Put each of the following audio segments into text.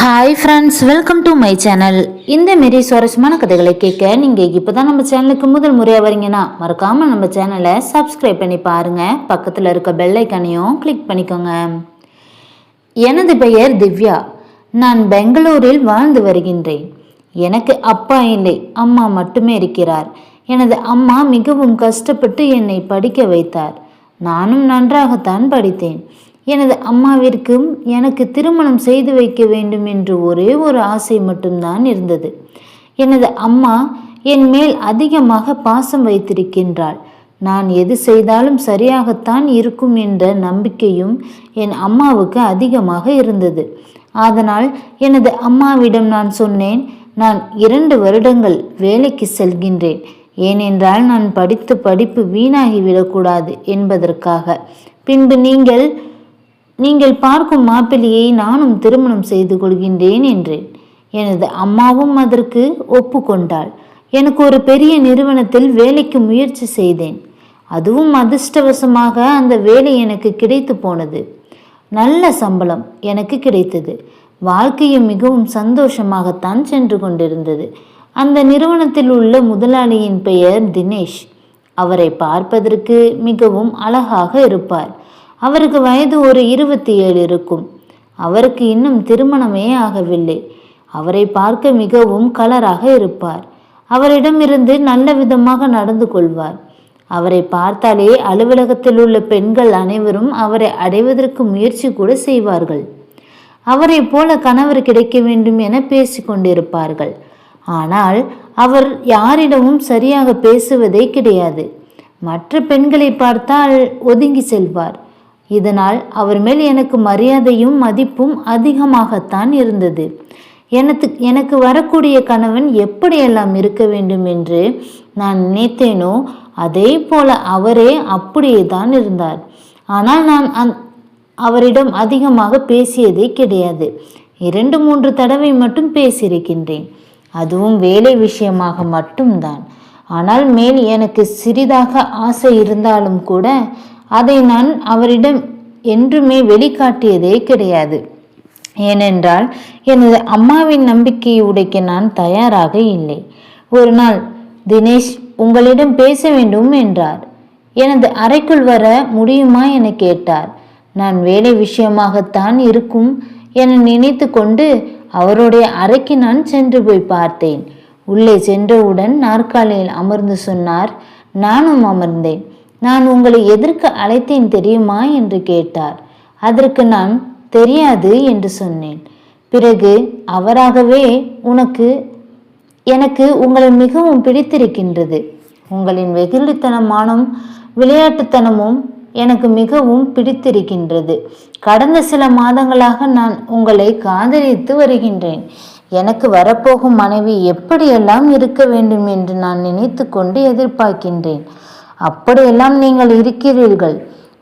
Hi friends welcome to my channel இந்த மாரி சுவாரஸ்யமான கதைகளை கேட்க நீங்கள் இப்போ தான் நம்ம சேனலுக்கு முதல் முறையாக வரீங்கன்னா மறக்காமல் நம்ம சேனலை சப்ஸ்கிரைப் பண்ணி பாருங்கள் பக்கத்தில் இருக்க பெல்லைக்கனையும் கிளிக் பண்ணிக்கோங்க. எனது பெயர் திவ்யா. நான் பெங்களூரில் வாழ்ந்து வருகின்றேன். எனக்கு அப்பா இல்லை அம்மா மட்டுமே இருக்கிறார். எனது அம்மா மிகவும் கஷ்டப்பட்டு என்னை படிக்க வைத்தார். நானும் நன்றாகத்தான் படித்தேன். எனது அம்மாவிற்கும் எனக்கு திருமணம் செய்து வைக்க வேண்டும் என்று ஒரே ஒரு ஆசை மட்டும்தான் இருந்தது. எனது அம்மா என் மேல் அதிகமாக பாசம் வைத்திருக்கின்றாள். நான் எது செய்தாலும் சரியாகத்தான் இருக்கும் என்ற நம்பிக்கையும் என் அம்மாவுக்கு அதிகமாக இருந்தது. அதனால் எனது அம்மாவிடம் நான் சொன்னேன் நான் இரண்டு வருடங்கள் வேலைக்கு செல்கின்றேன். ஏனென்றால் நான் படித்த படிப்பு வீணாகிவிடக்கூடாது என்பதற்காக. பின்பு நீங்கள் நீங்கள் பார்க்கும் மாப்பிள்ளையை நானும் திருமணம் செய்து கொள்கின்றேன் என்றேன். எனது அம்மாவும் அதற்கு ஒப்புக்கொண்டாள். எனக்கு ஒரு பெரிய நிறுவனத்தில் வேலைக்கு முயற்சி செய்தேன். அதுவும் அதிர்ஷ்டவசமாக அந்த வேலை எனக்கு கிடைத்து போனது. நல்ல சம்பளம் எனக்கு கிடைத்தது. வாழ்க்கையும் மிகவும் சந்தோஷமாகத்தான் சென்று கொண்டிருந்தது. அந்த நிறுவனத்தில் உள்ள முதலாளியின் பெயர் தினேஷ். அவரை பார்ப்பதற்கு மிகவும் அழகாக இருப்பார். அவருக்கு வயது ஒரு இருபத்தி ஏழு இருக்கும். அவருக்கு இன்னும் திருமணமே ஆகவில்லை. அவரை பார்க்க மிகவும் கலராக இருப்பார். அவரிடமிருந்து நல்ல விதமாக நடந்து கொள்வார். அவரை பார்த்தாலே அலுவலகத்தில் உள்ள பெண்கள் அனைவரும் அவரை அடைவதற்கு முயற்சி கூட செய்வார்கள். அவரை போல கணவர் கிடைக்க வேண்டும் என பேசிக்கொண்டிருப்பார்கள் ஆனால் அவர் யாரிடமும் சரியாக பேசுவதே கிடையாது. மற்ற பெண்களை பார்த்தால் ஒதுங்கி செல்வார். இதனால் அவர் மேல் எனக்கு மரியாதையும் மதிப்பும் அதிகமாகத்தான் இருந்தது. எனக்கு எனக்கு வரக்கூடிய கணவன் எப்படியெல்லாம் இருக்க வேண்டும் என்று நான் நினைத்தேனோ அதே போல அவரே அப்படியே தான் இருந்தார். ஆனால் நான் அந் அவரிடம் அதிகமாக பேசியதே கிடையாது. இரண்டு மூன்று தடவை மட்டும் பேசியிருக்கின்றேன். அதுவும் வேலை விஷயமாக மட்டும்தான். ஆனால் மேல் எனக்கு சிறிதாக ஆசை இருந்தாலும் கூட அதை நான் அவரிடம் என்றுமே வெளிக்காட்டியதே கிடையாது. ஏனென்றால் எனது அம்மாவின் நம்பிக்கையை உடைக்க நான் தயாராக இல்லை. ஒரு நாள் தினேஷ் உங்களிடம் பேச வேண்டும் என்றார். எனது அறைக்குள் வர முடியுமா? என கேட்டார். நான் வேலை விஷயமாகத்தான் இருக்கும் என நினைத்து கொண்டு அவருடைய அறைக்கு நான் சென்று போய் பார்த்தேன். உள்ளே சென்றவுடன் நாற்காலியில் அமர்ந்து சொன்னார் நானும் அமர்ந்தேன். நான் உங்களை எதற்கு அழைத்தேன் தெரியுமா என்று கேட்டார். அதற்கு நான் தெரியாது என்று சொன்னேன். பிறகு அவராகவே உனக்கு எனக்கு உங்களை மிகவும் பிடித்திருக்கின்றது. உங்களின் வெகுளித்தனமானும் விளையாட்டுத்தனமும் எனக்கு மிகவும் பிடித்திருக்கின்றது. கடந்த சில மாதங்களாக நான் உங்களை காதலித்து வருகின்றேன். எனக்கு வரப்போகும் மனைவி எப்படியெல்லாம் இருக்க வேண்டும் என்று நான் நினைத்து கொண்டு எதிர்பார்க்கின்றேன். அப்படியெல்லாம் நீங்கள் இருக்கிறீர்கள்.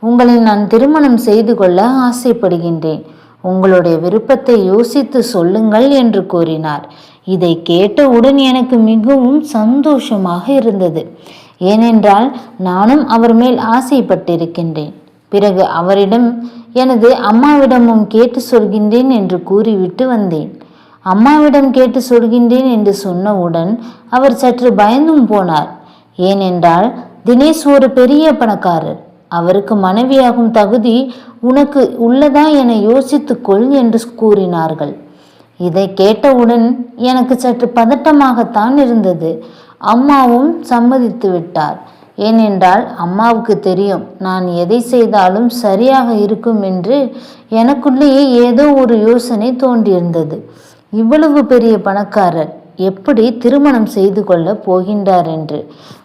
உங்களை நான் திருமணம் செய்து கொள்ள ஆசைப்படுகின்றேன். உங்களுடைய விருப்பத்தை யோசித்து சொல்லுங்கள் என்று கூறினார். இதை கேட்டவுடன் எனக்கு மிகவும் சந்தோஷமாக இருந்தது. ஏனென்றால் நானும் அவர் மேல் ஆசைப்பட்டிருக்கின்றேன். பிறகு அவரிடம் எனது அம்மாவிடமும் கேட்டு சொல்கின்றேன் என்று கூறிவிட்டு வந்தேன். அம்மாவிடம் கேட்டு சொல்கின்றேன் என்று சொன்னவுடன் அவர் சற்று பயந்தும் போனார். ஏனென்றால் தினேஷ் ஒரு பெரிய பணக்காரர். அவருக்கு மனைவியாகும் தகுதி உனக்கு உள்ளதா என யோசித்துக்கொள் என்று கூறினார்கள். இதை கேட்டவுடன் எனக்கு சற்று பதட்டமாகத்தான் இருந்தது. அம்மாவும் சம்மதித்து விட்டார். ஏனென்றால் அம்மாவுக்கு தெரியும் நான் எதை செய்தாலும் சரியாக இருக்கும் என்று எனக்குள்ளேயே ஏதோ ஒரு யோசனை தோன்றியிருந்தது. இவ்வளவு பெரிய பணக்காரர். எப்படி திருமணம் செய்து கொள்ள போகின்றார் என்று.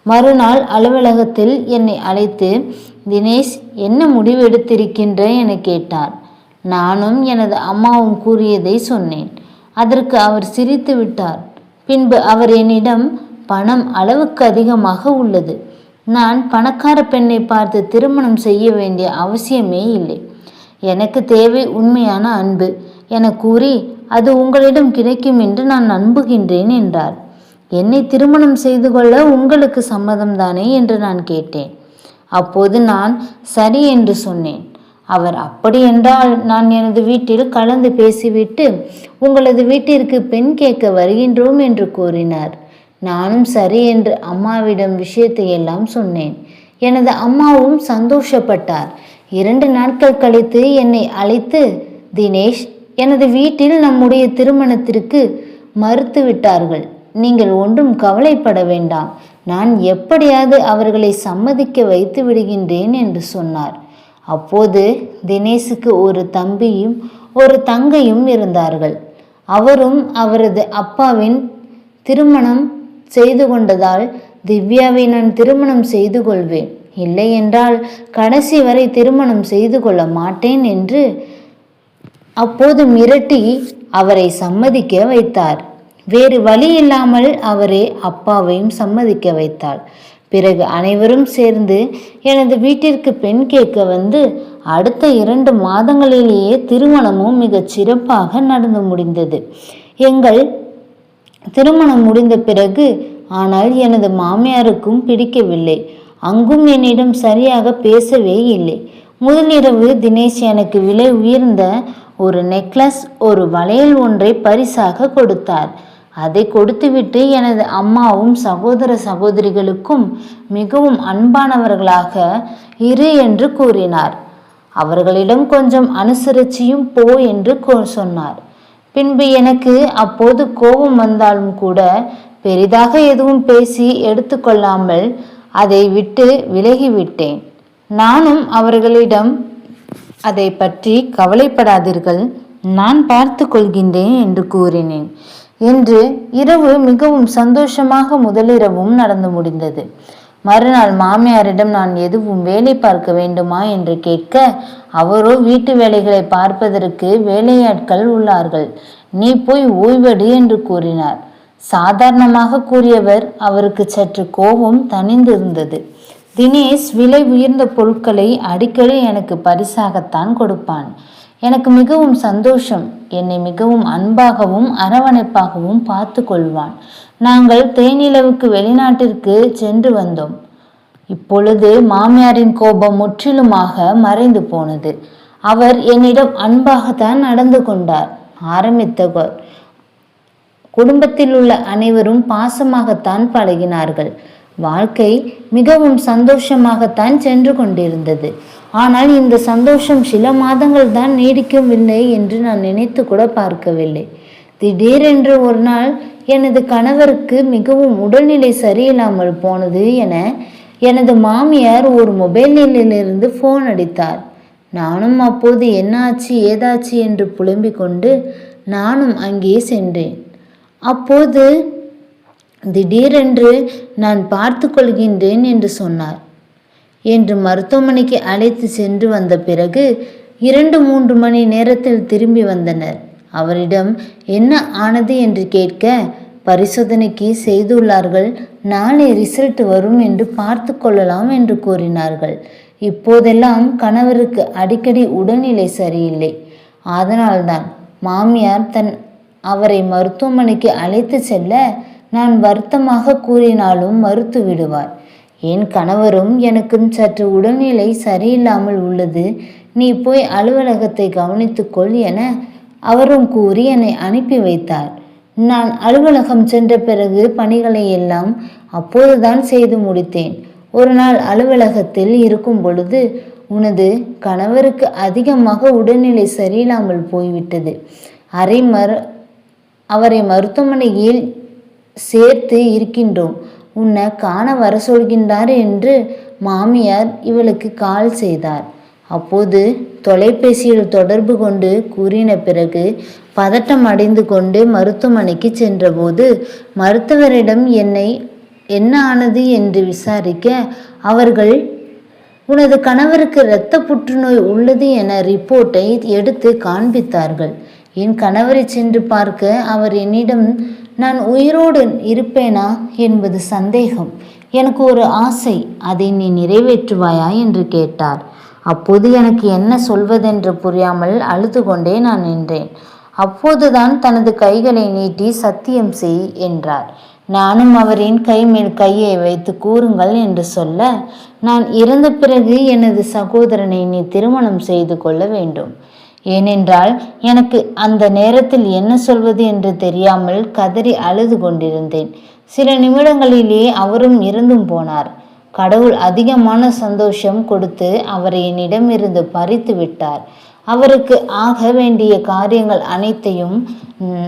மறுநாள் அலுவலகத்தில் என்னை அழைத்து தினேஷ் என்ன முடிவெடுத்திருக்கின்ற என கேட்டார். நானும் எனது அம்மாவும் கூறியதை சொன்னேன். அதற்கு அவர் சிரித்து விட்டார். பின்பு அவர் என்னிடம் பணம் அளவுக்கு அதிகமாக உள்ளது. நான் பணக்கார பெண்ணை பார்த்து திருமணம் செய்ய வேண்டிய அவசியமே இல்லை. எனக்கு தேவை உண்மையான அன்பு என கூறி அது உங்களிடம் கிடைக்கும் என்று நான் நம்புகின்றேன் என்றார். என்னை திருமணம் செய்து கொள்ள உங்களுக்கு சம்மதம்தானே என்று நான் கேட்டேன். அப்போது நான் சரி என்று சொன்னேன். அவர் அப்படி என்றால் நான் எனது வீட்டில் கலந்து பேசிவிட்டு உங்களது வீட்டிற்கு பெண் கேட்க வருகின்றோம் என்று கூறினார். நானும் சரி என்று அம்மாவிடம் விஷயத்தை எல்லாம் சொன்னேன். எனது அம்மாவும் சந்தோஷப்பட்டார். இரண்டு நாட்கள் கழித்து என்னை அழைத்து தினேஷ் எனது வீட்டில் நம்முடைய திருமணத்திற்கு மறுத்து விட்டார்கள் நீங்கள் ஒன்றும் கவலைப்பட வேண்டாம். நான் எப்படியாவது அவர்களை சம்மதிக்க வைத்து விடுகின்றேன் என்று சொன்னார். அப்போது தினேஷுக்கு ஒரு தம்பியும் ஒரு தங்கையும் இருந்தார்கள். அவரும் அவரது அப்பாவின் திருமணம் செய்து கொண்டதால் திவ்யாவை நான் திருமணம் செய்து கொள்வேன். இல்லை என்றால் கடைசி வரை திருமணம் செய்து கொள்ள மாட்டேன் என்று அப்போது மிரட்டி அவரை சம்மதிக்க வைத்தார். வேறு வழி இல்லாமல் அவரே அப்பாவையும் சம்மதிக்க வைத்தாள். பிறகு அனைவரும் சேர்ந்து எனது வீட்டிற்கு பெண் கேட்க வந்து அடுத்த இரண்டு மாதங்களிலேயே திருமணமும் மிகச் சிறப்பாக நடந்து முடிந்தது. எங்கள் திருமணம் முடிந்த பிறகு ஆனால் எனது மாமியாருக்கும் பிடிக்கவில்லை. அங்கும் என்னிடம் சரியாக பேசவே இல்லை. முதலிரவு தினேஷ் எனக்கு விலை உயர்ந்த ஒரு நெக்லஸ் ஒரு வளையல் ஒன்றை பரிசாக கொடுத்தார். அதை கொடுத்துவிட்டு எனது அம்மாவும் சகோதர சகோதரிகளுக்கும் மிகவும் அன்பானவர்களாக இரு என்று கூறினார். அவர்களிடம் கொஞ்சம் அனுசரிச்சியும் போ என்று கொ- சொன்னார். பின்பு எனக்கு அப்போது கோபம் வந்தாலும் கூட பெரிதாக எதுவும் பேசி எடுத்துக்கொள்ளாமல் அதை விட்டு விலகிவிட்டேன். நானும் அவர்களிடம் அதை பற்றி கவலைப்படாதீர்கள். நான் பார்த்து கொள்கின்றேன் என்று கூறினேன். என்று இரவு மிகவும் சந்தோஷமாக முதலிரவும் நடந்து முடிந்தது. மறுநாள் மாமியாரிடம் நான் எதுவும் வேலை பார்க்க வேண்டுமா என்று கேட்க அவரோ வீட்டு வேலைகளை பார்ப்பதற்கு வேலையாட்கள் உள்ளார்கள். நீ போய் ஓய்வெடு என்று கூறினார். சாதாரணமாக கூறியவர் அவருக்கு சற்று கோபம் தணிந்திருந்தது. தினேஷ் விலை உயர்ந்த பொருட்களை அடிக்கடி எனக்கு பரிசாகத்தான் கொடுப்பான். எனக்கு மிகவும் சந்தோஷம். என்னை மிகவும் அன்பாகவும் அரவணைப்பாகவும் பார்த்து கொள்வான். நாங்கள் தேனிலவுக்கு வெளிநாட்டிற்கு சென்று வந்தோம். இப்பொழுது மாமியாரின் கோபம் முற்றிலுமாக மறைந்து போனது. அவர் என்னிடம் அன்பாகத்தான் நடந்து கொண்டார். ஆரம்பித்தவர் குடும்பத்தில் உள்ள அனைவரும் பாசமாகத்தான் பழகினார்கள். வாழ்க்கை மிகவும் சந்தோஷமாகத்தான் சென்று கொண்டிருந்தது. ஆனால் இந்த சந்தோஷம் சில மாதங்கள் தான் நீடிக்கவில்லை என்று நான் நினைத்து கூட பார்க்கவில்லை. திடீரென்று ஒரு நாள் எனது கணவருக்கு மிகவும் உடல்நிலை சரியில்லாமல் போனது என எனது மாமியார் ஒரு மொபைலிலிருந்து ஃபோன் அடித்தார். நானும் அப்போது என்னாச்சு ஏதாச்சு என்று புலம்பிக் கொண்டு நானும் அங்கே சென்றேன். அப்போது திடீரென்று நான் பார்த்து கொள்கின்றேன் என்று சொன்னார். என்று மருத்துவமனைக்கு அழைத்து சென்று வந்த பிறகு இரண்டு மூன்று மணி நேரத்தில் திரும்பி வந்தனர். அவரிடம் என்ன ஆனது? என்று கேட்க பரிசோதனைக்கு செய்துள்ளார்கள். நாளை ரிசல்ட் வரும் என்று பார்த்து கொள்ளலாம் என்று கூறினார்கள். இப்போதெல்லாம் கணவருக்கு அடிக்கடி உடல்நிலை சரியில்லை. அதனால்தான் மாமியார் தன் அவரை மருத்துவமனைக்கு அழைத்து செல்ல நான் வருத்தமாக கூறினாலும் மறுத்து விடுவார். என் கணவரும் எனக்கும் சற்று உடல்நிலை சரியில்லாமல் உள்ளது. நீ போய் அலுவலகத்தை கவனித்துக்கொள் என அவரும் கூறி என்னை அனுப்பி வைத்தார். நான் அலுவலகம் சென்ற பிறகு பணிகளை எல்லாம் அப்போதுதான் செய்து முடித்தேன். ஒரு நாள் அலுவலகத்தில் இருக்கும் பொழுது உனது கணவருக்கு அதிகமாக உடல்நிலை சரியில்லாமல் போய்விட்டது. அரை மறு அவரை மருத்துவமனையில் சேர்த்து இருக்கின்றோம். உன்னை காண வர சொல்கின்றார் என்று மாமியார் இவளுக்கு கால் செய்தார். அப்போது தொலைபேசியில் தொடர்பு கொண்டு கூறின பிறகு பதட்டம் அடைந்து கொண்டு மருத்துவமனைக்கு சென்றபோது மருத்துவரிடம் என்னை என்ன ஆனது என்று விசாரிக்க அவர்கள் உனது கணவருக்கு இரத்த புற்றுநோய் உள்ளது என ரிப்போர்ட்டை எடுத்து காண்பித்தார்கள். என் கணவரை சென்று பார்க்க அவர் என்னிடம் நான் உயிரோடு இருப்பேனா என்பது சந்தேகம். எனக்கு ஒரு ஆசை அதை நீ நிறைவேற்றுவாயா? என்று கேட்டார். அப்போது எனக்கு என்ன சொல்வதென்று புரியாமல் அழுது கொண்டே நான் நின்றேன். அப்போதுதான் தனது கைகளை நீட்டி சத்தியம் செய் என்றார். நானும் அவரின் கை மேல் கையை வைத்து கூறுங்கள் என்று சொல்ல நான் இறந்த பிறகு எனது சகோதரனை நீ திருமணம் செய்து கொள்ள வேண்டும். ஏனென்றால் எனக்கு அந்த நேரத்தில் என்ன சொல்வது என்று தெரியாமல் கதறி அழுது கொண்டிருந்தேன். சில நிமிடங்களிலே அவரும் இறந்தும் போனார். கடவுள் அதிகமான சந்தோஷம் கொடுத்து அவரை என்னிடமிருந்து பறித்து விட்டார். அவருக்கு ஆக வேண்டிய காரியங்கள் அனைத்தையும்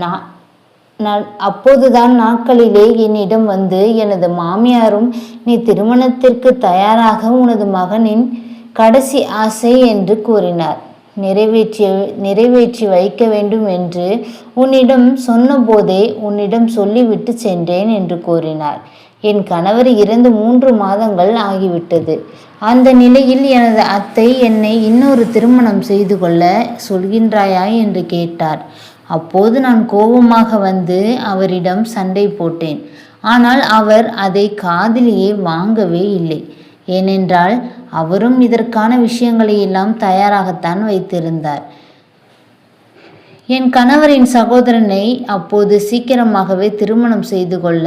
நான் அப்போதுதான் நாட்களிலே என்னிடம் வந்து எனது மாமியாரும் நீ திருமணத்திற்கு தயாராக உனது மகனின் கடைசி ஆசை என்று கூறினார். நிறைவேற்றி நிறைவேற்றி வைக்க வேண்டும் என்று உன்னிடம் சொன்னபோதே உன்னிடம் சொல்லிவிட்டு சென்றேன் என்று கூறினார். என் கணவர் இறந்து மூன்று மாதங்கள் ஆகிவிட்டது. அந்த நிலையில் எனது அத்தை என்னை இன்னொரு திருமணம் செய்து கொள்ள சொல்கின்றாயா என்று கேட்டார். அப்போது நான் கோபமாக வந்து அவரிடம் சண்டை போட்டேன். ஆனால் அவர் அதை காதிலேயே வாங்கவே இல்லை. ஏனென்றால் அவரும் இதற்கான விஷயங்களை எல்லாம் தயாராகத்தான் வைத்திருந்தார். என் கணவரின் சகோதரனை அப்போது சீக்கிரமாகவே திருமணம் செய்து கொள்ள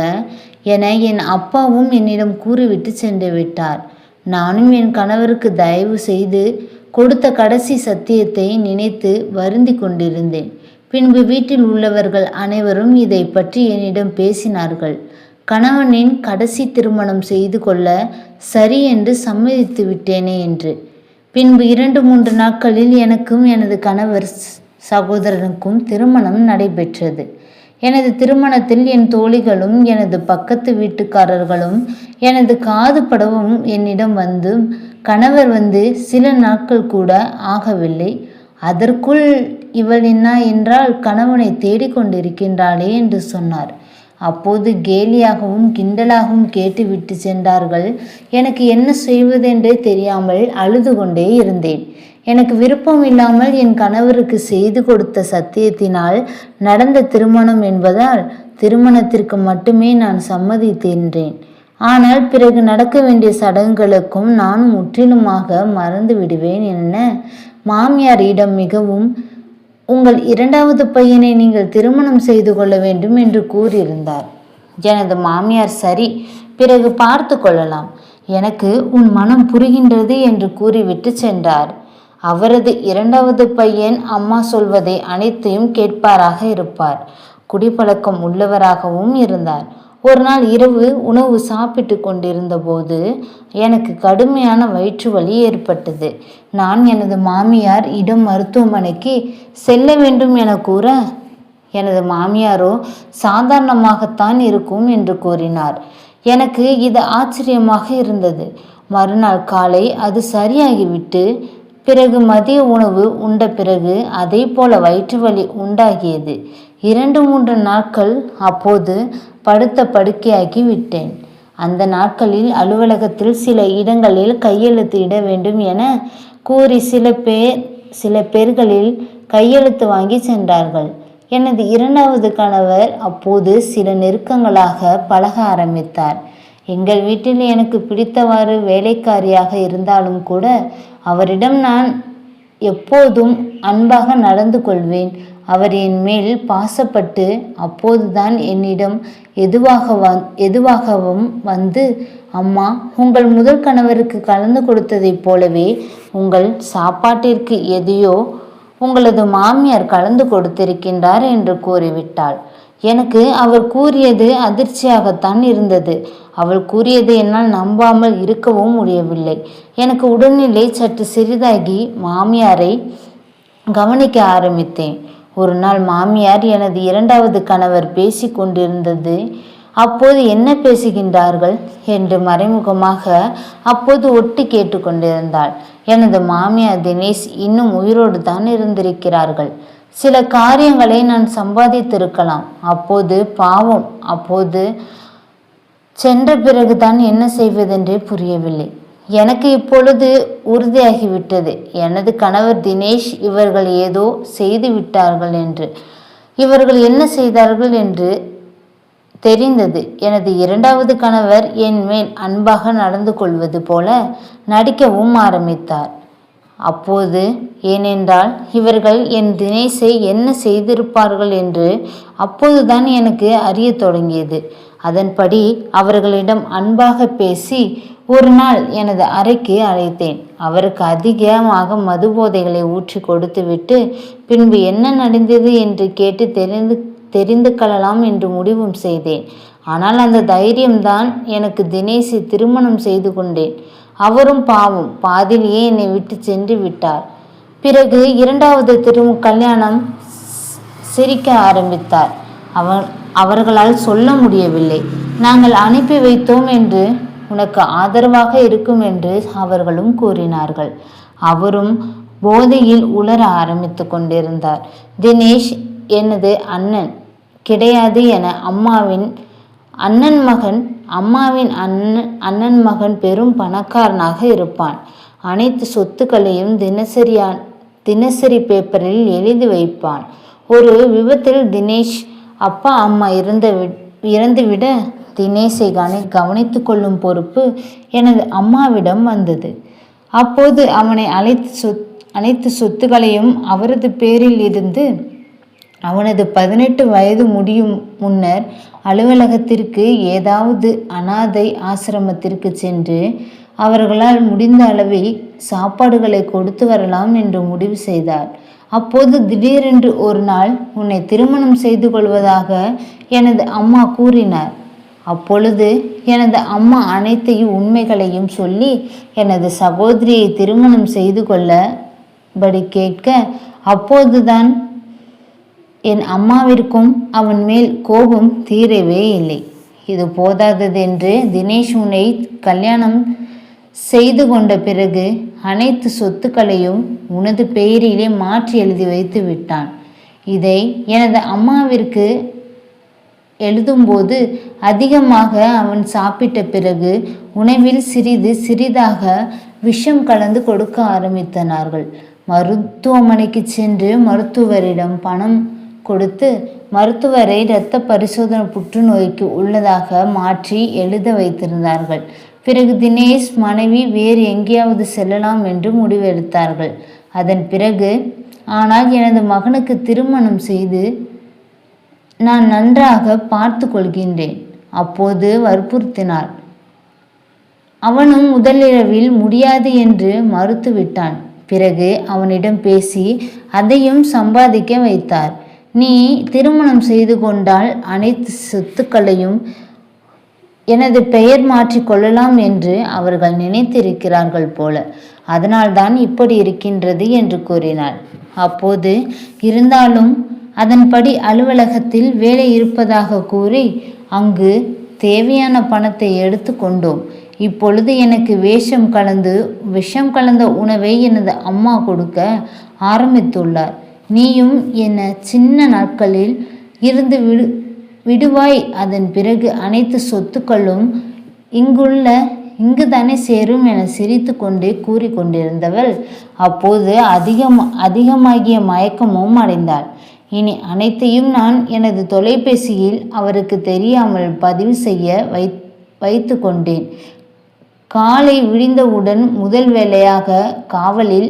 என என் அப்பாவும் என்னிடம் கூறிவிட்டு சென்று விட்டார். நானும் என் கணவருக்கு தயவு செய்து கொடுத்த கடைசி சத்தியத்தை நினைத்து வருந்தி கொண்டிருந்தேன். பின்பு வீட்டில் உள்ளவர்கள் அனைவரும் இதை பற்றி என்னிடம் பேசினார்கள். கணவனின் கடைசி திருமணம் செய்து கொள்ள சரி என்று சம்மதித்து விட்டேனே என்று. பின்பு இரண்டு மூன்று நாட்களில் எனக்கும் எனது கணவர் சகோதரனுக்கும் திருமணம் நடைபெற்றது. எனது திருமணத்தில் என் தோழிகளும் எனது பக்கத்து வீட்டுக்காரர்களும் எனது காது படவும் என்னிடம் வந்து கணவர் வந்து சில நாட்கள் கூட ஆகவில்லை. அதற்குள் இவள் என்ன என்றால் கணவனை தேடிக்கொண்டிருக்கின்றாளே என்று சொன்னார். அப்போது கேலியாகவும் கிண்டலாகவும் கேட்டுவிட்டு சென்றார்கள். எனக்கு என்ன செய்வதென்றே தெரியாமல் அழுது கொண்டே இருந்தேன். எனக்கு விருப்பம் இல்லாமல் என் கணவருக்கு செய்து கொடுத்த சத்தியத்தினால் நடந்த திருமணம் என்பதால் திருமணத்திற்கு மட்டுமே நான் சம்மதித்தேன்றேன். ஆனால் பிறகு நடக்க வேண்டிய சடங்குகளுக்கும் நான் முற்றிலுமாக மறந்து விடுவேன் என்ன? மாமியாரிடம் மிகவும் உங்கள் இரண்டாவது பையனை நீங்கள் திருமணம் செய்து கொள்ள வேண்டும் என்று கூறியிருந்தார். எனது மாமியார் சரி பிறகு பார்த்து கொள்ளலாம். எனக்கு உன் மனம் புரிகின்றது என்று கூறிவிட்டு சென்றார். அவரது இரண்டாவது பையன் அம்மா சொல்வதை அனைத்தையும் கேட்பாராக இருப்பார். குடிப்பழக்கம் உள்ளவராகவும் இருந்தார். ஒரு நாள் இரவு உணவு சாப்பிட்டு கொண்டிருந்தபோது எனக்கு கடுமையான வயிற்று வலி ஏற்பட்டது. நான் எனது மாமியார் இடம் மருத்துவமனைக்கு செல்ல வேண்டும் என கூற எனது மாமியாரோ சாதாரணமாகத்தான் இருக்கும் என்று கூறினார். எனக்கு இது ஆச்சரியமாக இருந்தது. மறுநாள் காலை அது சரியாகிவிட்டு பிறகு மதிய உணவு உண்ட பிறகு அதே போல வயிற்று வலி உண்டாகியது. இரண்டு மூன்று நாட்கள் அப்போது படுத்த படுக்கையாக்கி விட்டேன். அந்த நாட்களில் அலுவலகத்தில் சில இடங்களில் கையெழுத்து இட வேண்டும் என கூறி சில பேர் சில பேர்களில் கையெழுத்து வாங்கி சென்றார்கள். எனது இரண்டாவது கணவர் அப்போது சில நெருக்கங்களாக பழக ஆரம்பித்தார். எங்கள் வீட்டில் எனக்கு பிடித்தவாறு வேலைக்காரியாக இருந்தாலும் கூட அவரிடம் நான் எப்போதும் அன்பாக நடந்து கொள்வேன். அவர் என் மேல் பாசப்பட்டு அப்போதுதான் என்னிடம் எதுவாக வந் எதுவாகவும் வந்து அம்மா உங்கள் முதல் கணவருக்கு கலந்து கொடுத்ததைப் போலவே உங்கள் சாப்பாட்டிற்கு எதையோ உங்களது மாமியார் கலந்து கொடுத்திருக்கின்றார் என்று கூறிவிட்டாள். எனக்கு அவர் கூறியது அதிர்ச்சியாகத்தான் இருந்தது. அவள் கூறியதை என்னால் நம்பாமல் இருக்கவும் முடியவில்லை. எனக்கு உடல்நிலை சற்று சிறிதாகி மாமியாரை கவனிக்க ஆரம்பித்தேன். ஒரு நாள் மாமியார் எனது இரண்டாவது கணவர் பேசி கொண்டிருந்தது. அப்போது என்ன பேசுகின்றார்கள் என்று மறைமுகமாக அப்போது ஒட்டி கேட்டுக்கொண்டிருந்தாள் எனது மாமியார் தினேஷ் இன்னும் உயிரோடு தான் இருந்திருக்கிறார்கள். சில காரியங்களை நான் சம்பாதித்திருக்கலாம். அப்போது பாவம். அப்போது சென்ற பிறகுதான் என்ன செய்வதென்றே புரியவில்லை. எனக்கு இப்பொழுது உறுதியாகிவிட்டது. எனது கணவர் தினேஷ் இவர்கள் ஏதோ செய்து விட்டார்கள் என்று. இவர்கள் என்ன செய்தார்கள் என்று தெரிந்தது. எனது இரண்டாவது கணவர் என் மேல் அன்பாக நடந்து கொள்வது போல நடிக்கவும் ஆரம்பித்தார். அப்போது ஏனென்றால் இவர்கள் என் தினேஷை என்ன செய்திருப்பார்கள் என்று அப்போதுதான் எனக்கு அறிய தொடங்கியது. அதன்படி அவர்களிடம் அன்பாக பேசி ஒரு நாள் எனது அறைக்கு அழைத்தேன். அவருக்கு அதிகமாக மது போதைகளை ஊற்றி கொடுத்துவிட்டு பின்பு என்ன நடந்தது என்று கேட்டு தெரிந்து தெரிந்து கொள்ளலாம் என்று முடிவும் செய்தேன். ஆனால் அந்த தைரியம்தான் எனக்கு தினேஷை திருமணம் செய்து கொண்டேன். அவரும் பாவம் பாதிலேயே என்னை விட்டு சென்று விட்டார்? பிறகு இரண்டாவது திரு கல்யாணம் சிரிக்க ஆரம்பித்தார். அவன் அவர்களால் சொல்ல முடியவில்லை. நாங்கள் அனுப்பி வைத்தோம் என்று உனக்கு ஆதரவாக இருக்கும் என்று அவர்களும் கூறினார்கள். அவரும் போதையில் உலர ஆரம்பித்து கொண்டிருந்தார். தினேஷ் எனது அண்ணன் கிடையாது என அம்மாவின் அண்ணன் மகன் அம்மாவின் அண்ணன் அண்ணன் மகன் பெரும் பணக்காரனாக இருப்பான். அனைத்து சொத்துக்களையும் தினசரியா தினசரி பேப்பரில் எழுதி வைப்பான். ஒரு விபத்தில் தினேஷ் அப்பா அம்மா இறந்த இறந்துவிட தினேசை கானை கவனித்து கொள்ளும் பொறுப்பு எனது அம்மாவிடம் வந்தது. அப்போது அவனை அழைத்து சொத் அனைத்து சொத்துக்களையும் அவரது பேரில் இருந்து அவனது பதினெட்டு வயது முடியும் முன்னர் அலுவலகத்திற்கு ஏதாவது அனாதை ஆசிரமத்திற்கு சென்று அவர்களால் முடிந்த அளவில் சாப்பாடுகளை கொடுத்து வரலாம் என்று முடிவு செய்தார். அப்போது திடீரென்று ஒரு நாள் உன்னை திருமணம் செய்து கொள்வதாக எனது அம்மா கூறினார். அப்பொழுது எனது அம்மா அனைத்தையும் உண்மைகளையும் சொல்லி எனது சகோதரியை திருமணம் செய்து கொள்ளபடி கேட்க அப்போதுதான் என் அம்மாவிற்கும் அவன் மேல் கோபம் தீரவே இல்லை. இது போதாததென்று தினேஷ் உன்னை கல்யாணம் செய்து கொண்ட பிறகு அனைத்து சொத்துக்களையும் உனது பெயரிலே மாற்றி எழுதி வைத்து விட்டான். இதை எனது அம்மாவிற்கு எழுதும்போது அதிகமாக அவன் சாப்பிட்ட பிறகு உணவில் சிறிது சிறிதாக விஷம் கலந்து கொடுக்க ஆரம்பித்தனார்கள். மருத்துவமனைக்கு சென்று மருத்துவரிடம் பணம் கொடுத்து மருத்துவரை இரத்த பரிசோதனை புற்றுநோய்க்கு உள்ளதாக மாற்றி எழுத வைத்திருந்தார்கள். பிறகு தினேஷ் மனைவி வேறு எங்கேயாவது செல்லலாம் என்று முடிவெடுத்தார்கள். அதன் பிறகு ஆனால் எனது மகனுக்கு திருமணம் செய்து நான் நன்றாக பார்த்து கொள்கின்றேன். அப்போது வற்புறுத்தினார் அவனும் முதலிரவில் முடியாது என்று மறுத்துவிட்டான் பிறகு அவனிடம் பேசி அதையும் சம்பாதிக்க வைத்தார். நீ திருமணம் செய்து கொண்டால் அனைத்து சொத்துக்களையும் எனது பெயர் மாற்றிக்கொள்ளலாம் என்று அவர்கள் நினைத்திருக்கிறார்கள் போல. அதனால்தான் இப்படி இருக்கின்றது என்று கூறினார் அப்போது இருந்தாலும் அதன்படி அலுவலகத்தில் வேலை இருப்பதாக கூறி அங்கு தேவையான பணத்தை எடுத்து கொண்டோம். இப்பொழுது எனக்கு வேஷம் கலந்து விஷம் கலந்த உணவை எனது அம்மா கொடுக்க ஆரம்பித்துள்ளார். நீயும் என்ன சின்ன நாட்களில் இருந்து விடு விடுவாய். அதன் பிறகு அனைத்து சொத்துக்களும் இங்குள்ள இங்கு தானே சேரும் என சிரித்து கொண்டே கூறிக்கொண்டிருந்தவள். அப்போது அதிகம் அதிகமாகிய மயக்கமும் அடைந்தாள். இனி அனைத்தையும் நான் எனது தொலைபேசியில் அவருக்கு தெரியாமல் பதிவு செய்ய வை வைத்து கொண்டேன் காலை விழிந்தவுடன் முதல் வேலையாக காவலில்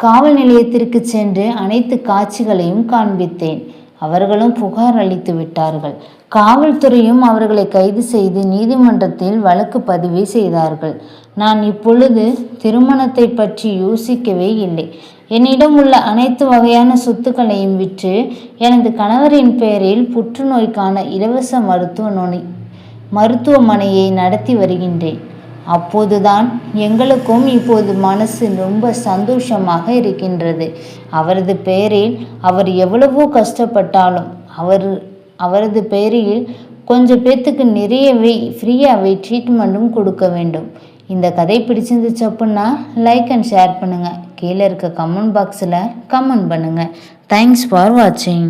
காவல் நிலையத்திற்கு சென்று அனைத்து காட்சிகளையும் காண்பித்தேன். அவர்களும் புகார் அளித்து விட்டார்கள். காவல்துறையும் அவர்களை கைது செய்து நீதிமன்றத்தில் வழக்கு பதிவு செய்தார்கள். நான் இப்பொழுது திருமணத்தை பற்றி யோசிக்கவே இல்லை. என்னிடம் உள்ள அனைத்து வகையான சொத்துக்களையும் விற்று எனது கணவரின் பெயரில் புற்றுநோய்க்கான இலவச மருத்துவ மருத்துவமனையை நடத்தி வருகின்றேன். அப்போதுதான் எங்களுக்கும் இப்போது மனசு ரொம்ப சந்தோஷமாக இருக்கின்றது. அவரது பெயரில் அவர் எவ்வளவோ கஷ்டப்பட்டாலும் அவர் அவரது பெயரில் கொஞ்சம் பேர்த்துக்கு நிறையவே ஃப்ரீயாகவே ட்ரீட்மெண்ட்டும் கொடுக்க வேண்டும். இந்த கதை பிடிச்சிருந்துச்சு அப்படின்னா லைக் அண்ட் ஷேர் பண்ணுங்கள் கீழே இருக்க கமெண்ட் பாக்ஸில் கமெண்ட் பண்ணுங்கள் தேங்க்ஸ் ஃபார் வாட்சிங்